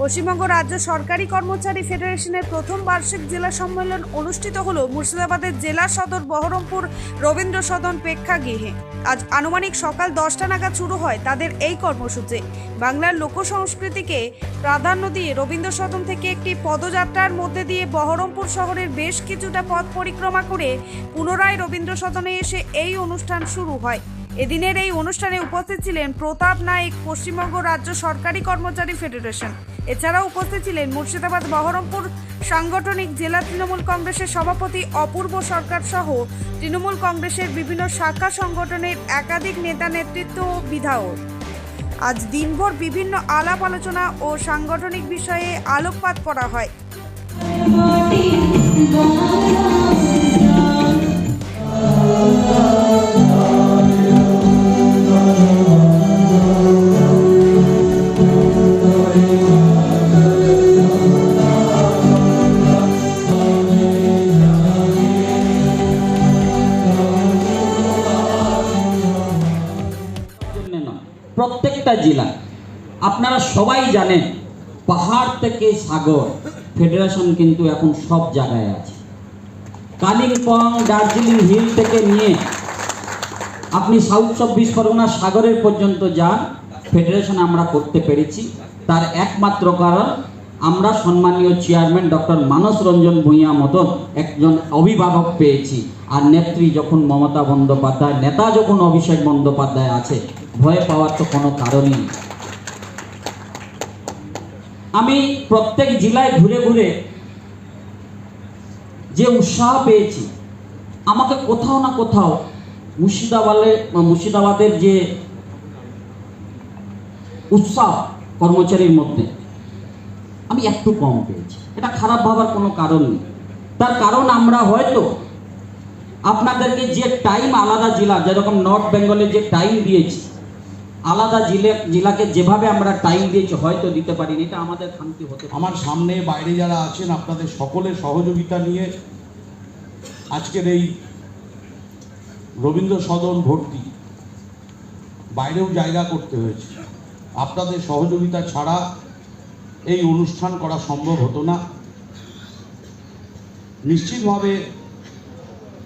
পশ্চিমবঙ্গ রাজ্য সরকারি কর্মচারী ফেডারেশনের প্রথম বার্ষিক জেলা সম্মেলন অনুষ্ঠিত হল মুর্শিদাবাদের জেলা সদর বহরমপুর রবীন্দ্র সদন প্রেক্ষাগৃহে। আজ আনুমানিক সকাল দশটা নাগাদ শুরু হয় তাদের এই কর্মসূচি। বাংলার লোক সংস্কৃতিকে প্রাধান্য দিয়ে রবীন্দ্র সদন থেকে একটি পদযাত্রার মধ্যে দিয়ে বহরমপুর শহরের বেশ কিছুটা পথ পরিক্রমা করে পুনরায় রবীন্দ্র সদনে এসে এই অনুষ্ঠান শুরু হয়। এদিনের এই অনুষ্ঠানে উপস্থিত ছিলেন প্রতাপ নায়েক, পশ্চিমবঙ্গ রাজ্য সরকারি কর্মচারী ফেডারেশন। এছাড়াও উপস্থিত ছিলেন মুর্শিদাবাদ, বহরমপুর সাংগঠনিক জেলা তৃণমূল কংগ্রেসের সভাপতি অপূর্ব সরকার সহ তৃণমূল কংগ্রেসের বিভিন্ন শাখা সংগঠনের একাধিক নেতা নেতৃত্ব ও বিধায়ক। আজ দিনভর বিভিন্ন আলাপ আলোচনা ও সাংগঠনিক বিষয়ে আলোকপাত করা হয়। প্রত্যেকটা জেলা। আপনারা সবাই জানেন, পাহাড় থেকে সাগর, ফেডারেশন কিন্তু এখন সব জায়গায় আছে। কালিম্পং, দার্জিলিং হিল থেকে নিয়ে আপনি সাউথ চব্বিশ পরগনা সাগরের পর্যন্ত যান, ফেডারেশন আমরা করতে পেরেছি। তার একমাত্র কারণ, আমরা সম্মানীয় চেয়ারম্যান ডক্টর মানস রঞ্জন ভূঁইয়া মতন একজন অভিভাবক পেয়েছি। আর নেত্রী যখন মমতা বন্দ্যোপাধ্যায়, নেতা যখন অভিষেক বন্দ্যোপাধ্যায় আছে, ভয় পাওয়ার তো কোনো কারণই নেই। আমি প্রত্যেক জেলায় ঘুরে ঘুরে যে উৎসাহ পেয়েছি, আমাকে কোথাও না কোথাও মুর্শিদাবাদে, মুর্শিদাবাদের যে উৎসাহ কর্মচারীর মধ্যে, আমি একটু কম পেয়েছি। এটা খারাপ ভাবার কোনো কারণ নেই। তার কারণ আমরা হয়তো আপনাদেরকে যে টাইম আলাদা জেলা, যেরকম নর্থ বেঙ্গলে যে টাইম দিয়েছি, আলাদা জেলে, জেলাকে যেভাবে আমরা টাইম দিয়েছি, হয়তো দিতে পারিনি, এটা আমাদের খামতি হতে আমার সামনে বাইরে যারা আছেন, আপনাদের সকলের সহযোগিতা নিয়ে আজকের এই রবীন্দ্র সদন ভর্তি বাইরেও জায়গা করতে হয়েছে। আপনাদের সহযোগিতা ছাড়া এই অনুষ্ঠান করা সম্ভব হতো না। নিশ্চিতভাবে